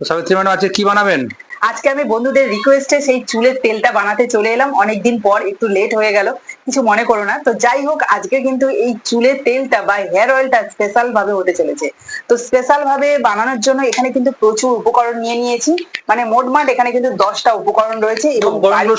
Savitri madam, আজকে কি বানাবেন? আজকে আমি বন্ধুদের রিকোয়েস্টে সেই চুলের তেলটা বানাতে চলে এলাম। অনেকদিন পর একটু লেট হয়ে গেল। কিছু মনে করো না। তো যাই হোক আজকে কিন্তু এই চুলের তেলটা বা হেয়ার অয়েলটা স্পেশাল ভাবে হতে চলেছে। তো স্পেশাল ভাবে বানানোর জন্য এখানে কিন্তু প্রচুর উপকরণ নিয়ে নিয়েছি। মানে মোটমাট এখানে কিন্তু দশটা উপকরণ রয়েছে এবং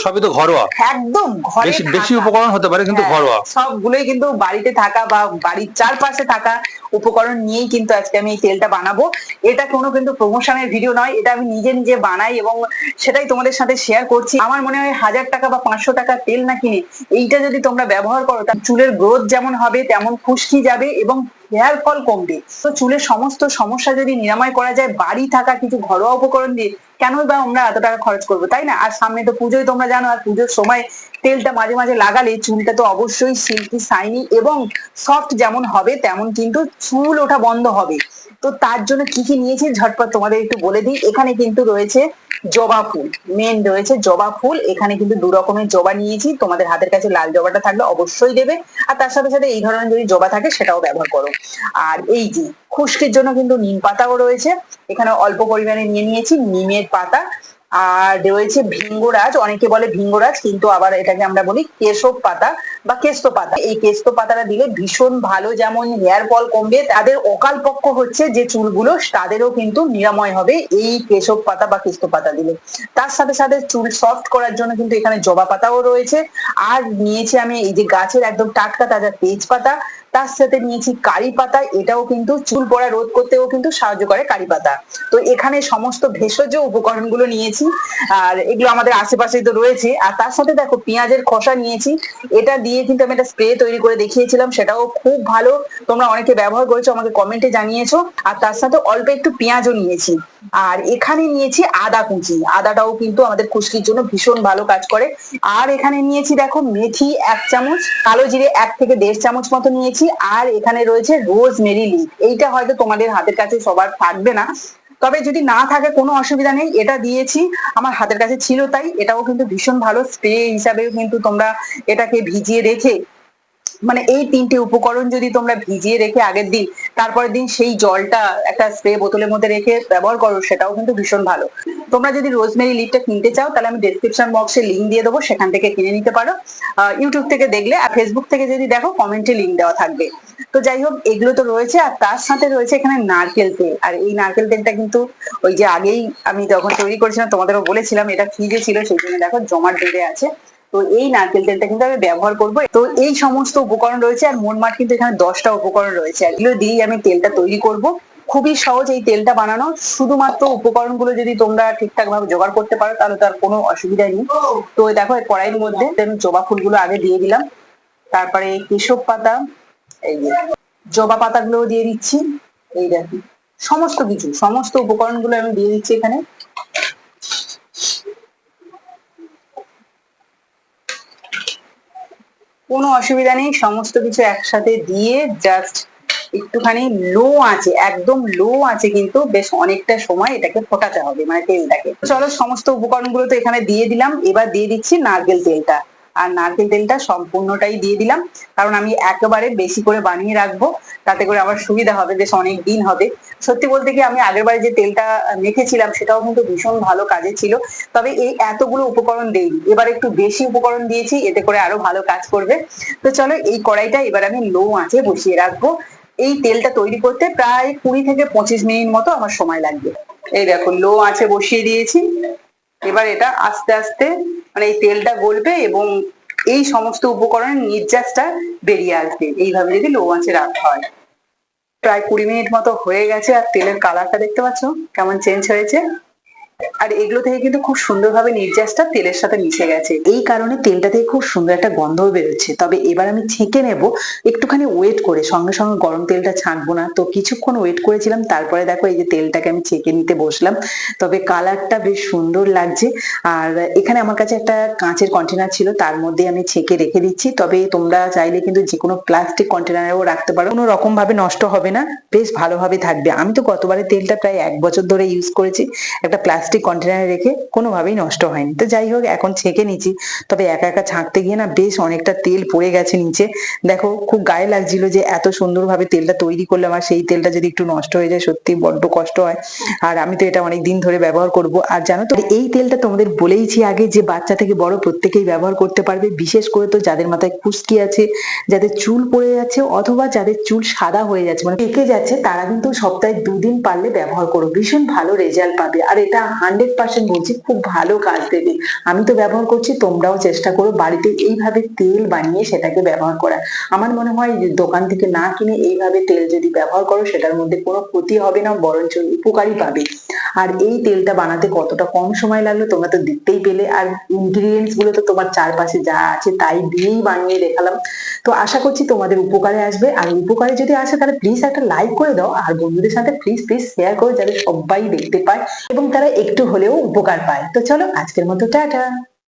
সবই তো ঘরোয়া। একদম ঘরে বেশি বেশি উপকরণ হতে পারে কিন্তু হ্যাঁ, ঘরোয়া। সবগুলোই কিন্তু বাড়িতে থাকা বা বাড়ির চারপাশে থাকা উপকরণ নিয়েই কিন্তু আজকে আমি এই তেলটা বানাবো। এটা কোনো কিন্তু প্রমোশনের ভিডিও নয় এটা আমি নিজে নিজে বানাই এবং সেটাই তোমাদের সাথে শেয়ার করছি। আমার মনে হয় হাজার টাকা বা পাঁচশো টাকা তেল না কিনে এইটা যদি তোমরা ব্যবহার করো, তার চুলের গ্রোথ যেমন হবে, তেমন খুশকি যাবে এবং হেয়ার ফল কমবে। তো চুলের সমস্ত সমস্যা যদি নিরাময় করা যায়, বাড়ি থাকা কিছু ঘরোয়া উপকরণ দিয়ে, কেনই বা আমরা এত টাকা খরচ করব, তাই না? আর সামনে তো পুজোয় তোমরা জানো, আর পুজোর সময় তেলটা মাঝে মাঝে লাগালে চুলটা তো অবশ্যই সিল্কি শাইনি এবং সফট যেমন হবে, তেমন কিন্তু চুল ওঠা বন্ধ হবে। তো তার জন্য কি কি নিয়েছি, ঝটপট তোমাদের একটু বলে দিই। এখানে কিন্তু রয়েছে জবা ফুল। মেন রয়েছে জবা ফুল। এখানে কিন্তু দু রকমের জবা নিয়েছি। তোমাদের হাতের কাছে লাল জবাটা থাকলে অবশ্যই দেবে। আর তার সাথে সাথে এই ধরনের যদি জবা থাকে, সেটাও ব্যবহার করো। আর এই যে খুশকির জন্য কিন্তু নিম পাতাও রয়েছে। এখানে অল্প পরিমাণে নিয়ে নিয়েছি। নিমের পাতা। আর রয়েছে ভিঙ্গরাজ, অনেকে বলে ভিঙ্গরাজ, কিন্তু আবার এটাকে আমরা বলি কেশব পাতা বা কেস্ত পাতা। এই কেস্ত পাতাটা দিলে ভীষণ ভালো যেমন হেয়ার ফল কমবে, তাদের অকাল পক্ষ হচ্ছে যে চুলগুলো, তাদেরও কিন্তু নিরাময় হবে এই কেশব পাতা বা কেস্ত পাতা দিলে। তার সাথে সাথে চুল সফট করার জন্য কিন্তু এখানে জবা পাতাও রয়েছে। আর নিয়েছি আমি এই যে গাছের একদম টাটকা তাজা তেজপাতা, তার সাথে নিয়েছি কারি পাতা, এটাও কিন্তু চুল পড়া রোধ করতেও কিন্তু সাহায্য করে কারি পাতা। তো এখানে সমস্ত ভেষজ উপকরণগুলো নিয়েছি। আর এগুলো আমাদের আশেপাশেই তো রয়েছে। আর তার সাথে দেখো পেঁয়াজের খোসা নিয়েছি। এটা দিয়ে কিন্তু আমি একটা স্প্রে তৈরি করে দেখিয়েছিলাম। সেটাও খুব ভালো। তোমরা অনেকে ব্যবহার করেছ, আমাকে কমেন্টে জানিয়েছো। আর তার সাথে অল্প একটু পেঁয়াজও নিয়েছি। আর এখানে নিয়েছি আদা কুচি। আদাটাও কিন্তু আমাদের খুশকির জন্য ভীষণ ভালো কাজ করে। আর এখানে নিয়েছি দেখো মেথি এক চামচ, কালো জিরে এক থেকে দেড় চামচ মতো নিয়েছি। আর এখানে রয়েছে রোজ মেরি লিফ। এইটা হয়তো তোমাদের হাতের কাছে সবার থাকবে না। তবে যদি না থাকে, কোনো অসুবিধা নেই। এটা দিয়েছি, আমার হাতের কাছে ছিল তাই। এটাও কিন্তু ভীষণ ভালো। স্প্রে হিসাবেও কিন্তু তোমরা এটাকে ভিজিয়ে রেখে মানে এই তিনটে উপকরণ যদি তোমরা ভিজিয়ে রেখে আগের দিন, তারপরের দিন সেই জলটা একটা স্প্রে বোতলের মধ্যে রেখে ব্যবহার করো, সেটাও কিন্তু ভীষণ ভালো। তোমরা যদি রোজমেরি লিপটা কিনতে চাও, তাহলে আমি ডেসক্রিপশন বক্সে লিঙ্ক দিয়ে দেবো, সেখান থেকে কিনে নিতে পারো। ইউটিউব থেকে দেখলে, আর ফেসবুক থেকে যদি দেখো কমেন্টে লিঙ্ক দেওয়া থাকবে। তো যাই হোক, এগুলো তো রয়েছে, আর তার সাথে রয়েছে এখানে নারকেল তেল। আর এই নারকেল তেলটা কিন্তু ওই যে আগেই আমি যখন তৈরি করেছিলাম, তোমাদেরও বলেছিলাম, এটা ফ্রিজে ছিল, সেই জন্য দেখো জমাট বেঁধে আছে। তো এই নারকেল তেলটা কিন্তু আমি ব্যবহার করব। তো এই সমস্ত উপকরণ রয়েছে, আর মোটমাট কিন্তু এখানে দশটা উপকরণ রয়েছে। আর এগুলো দিয়েই আমি তেলটা তৈরি করব। খুবই সহজ এই তেলটা বানানো। শুধুমাত্র উপকরণগুলো যদি তোমরা ঠিকঠাক ভাবে জোগাড় করতে পারো, তাহলে তার কোনো অসুবিধা নেই। তো দেখো কড়াইয়ের মধ্যে আমি জবা ফুলগুলো আগে দিয়ে দিলাম। তারপরে কেশব পাতা, এই যে জবা পাতাগুলো দিয়ে দিচ্ছি। এই দেখো, সমস্ত কিছু, সমস্ত উপকরণগুলো আমি দিয়ে দিচ্ছি এখানে। কোনো অসুবিধা নেই, সমস্ত কিছু একসাথে দিয়ে জাস্ট একটুখানি লো আছে একদম লো আছে কিন্তু বেশ অনেকটা সময় এটাকে ফোটাতে হবে মানে তেলটাকে। চলো সমস্ত উপকরণগুলো তো এখানে দিয়ে দিলাম, এবার দিয়ে দিচ্ছি নারকেল তেলটা। আর নারকেল তেলটা সম্পূর্ণটাই দিয়ে দিলাম। কারণ আমি একেবারে বেশি করে বানিয়ে রাখব, তাতে করে আমার সুবিধা হবে, বেশ অনেক দিন হবে। সত্যি বলতে কি, আমি আগের বারে যে তেলটা মেখেছিলাম, সেটাও কিন্তু ভীষণ ভালো কাজে ছিল। তবে এই এতগুলো উপকরণ দেইনি। এবার একটু বেশি উপকরণ দিয়েছি, এতে করে আরও ভালো কাজ করবে। তো চলো, এই কড়াইটা এবার আমি লো আঁচে বসিয়ে রাখব। এই তেলটা তৈরি করতে প্রায় কুড়ি থেকে পঁচিশ মিনিট মতো আমার সময় লাগবে। এই দেখো লো আঁচে বসিয়ে দিয়েছি। এবার এটা আস্তে আস্তে মানে এই তেলটা গলবে এবং এই সমস্ত উপকরণের নির্যাসটা বেরিয়ে আসবে। এইভাবে যদি লো আঁচে রাখা হয়। প্রায় কুড়ি মিনিট মতো হয়ে গেছে আর তেলের কালারটা দেখতে পাচ্ছ? কেমন চেঞ্জ হয়েছে? আর এগুলো থেকে কিন্তু খুব সুন্দরভাবে নির্যাসটা তেলের সাথে মিশে গেছে। এই কারণে তেলটা থেকে খুব সুন্দর একটা গন্ধও বেরোচ্ছে। তবে এবার আমি ছেঁকে নেব। একটুখানি ওয়েট করে, সঙ্গে সঙ্গে গরম তেলটা ছাঁকবো না। তো কিছুক্ষণ ওয়েট করেছিলাম, তারপরে দেখো এই যে তেলটাকে আমি ছেঁকে নিতে বসলাম। তবে কালারটা বেশ সুন্দর লাগছে। আর এখানে আমার কাছে একটা কাঁচের কন্টেনার ছিল, তার মধ্যে আমি ছেঁকে রেখে দিচ্ছি। তবে তোমরা চাইলে কিন্তু যে কোনো প্লাস্টিক কন্টেনারেও রাখতে পারো। কোনো রকম ভাবে নষ্ট হবে না, বেশ ভালোভাবে থাকবে। আমি তো গতবারে তেলটা প্রায় এক বছর ধরে ইউজ করেছি। একটা প্লাস্টিক প্লাস্টিক কন্টেনারে রেখে কোনোভাবেই নষ্ট হয়নি। তো যাই হোক, এখন ছেঁকে নিচ্ছি। তবে একা একা ছাঁকতে গিয়ে না বেশ অনেকটা তেল পড়ে গেছে নিচে। দেখো, খুব গায়ে লাগছিল যে এত সুন্দরভাবে তেলটা তৈরি করলাম আর সেই তেলটা যদি একটু নষ্ট হয়ে যায়, সত্যি বড্ড কষ্ট হয়। আর আমি তো এটা অনেক দিন ধরে ব্যবহার করব। আর জানো তো, এই তেলটা তোমাদের বলেইছি আগে যে বাচ্চা থেকে বড় প্রত্যেকেই ব্যবহার করতে পারবে। বিশেষ করে তো যাদের মাথায় খুশকি আছে, যাদের চুল পড়ে যাচ্ছে অথবা যাদের চুল সাদা হয়ে যাচ্ছে মানে পেকে যাচ্ছে, তারা কিন্তু সপ্তাহে দুদিন পারলে ব্যবহার করো। ভীষণ ভালো রেজাল্ট পাবে। আর এটা হান্ড্রেড পার্সেন্ট বলছি, খুব ভালো কাজ দেবে। আমি তো ব্যবহার করছি, তোমরাও চেষ্টা করো বাড়িতে এইভাবে তেল বানিয়ে সেটাকে ব্যবহার করা আমার মনে হয় দোকান থেকে না কিনে এইভাবে তেল যদি ব্যবহার করো, সেটার মধ্যে কোনো ক্ষতি হবে না, বরঞ্চ উপকারই পাবে। আর এই তেলটা বানাতে কতটা কম সময় লাগল তোমরা তো দেখতেই পেলে। আর ইনগ্রিডিয়েন্টসগুলো তো তোমার চারপাশে যা আছে তাই দিয়েই বানিয়ে দেখালাম। তো আশা করছি তোমাদের উপকারে আসবে। আর উপকারে যদি আসে, তাহলে প্লিজ একটা লাইক করে দাও। আর বন্ধুদের সাথে প্লিজ প্লিজ শেয়ার করো, যাতে সবাই দেখতে পায়। এবং তারা একটু হলেও উপকার পায়। তো চলো আজকের মতো টাটা।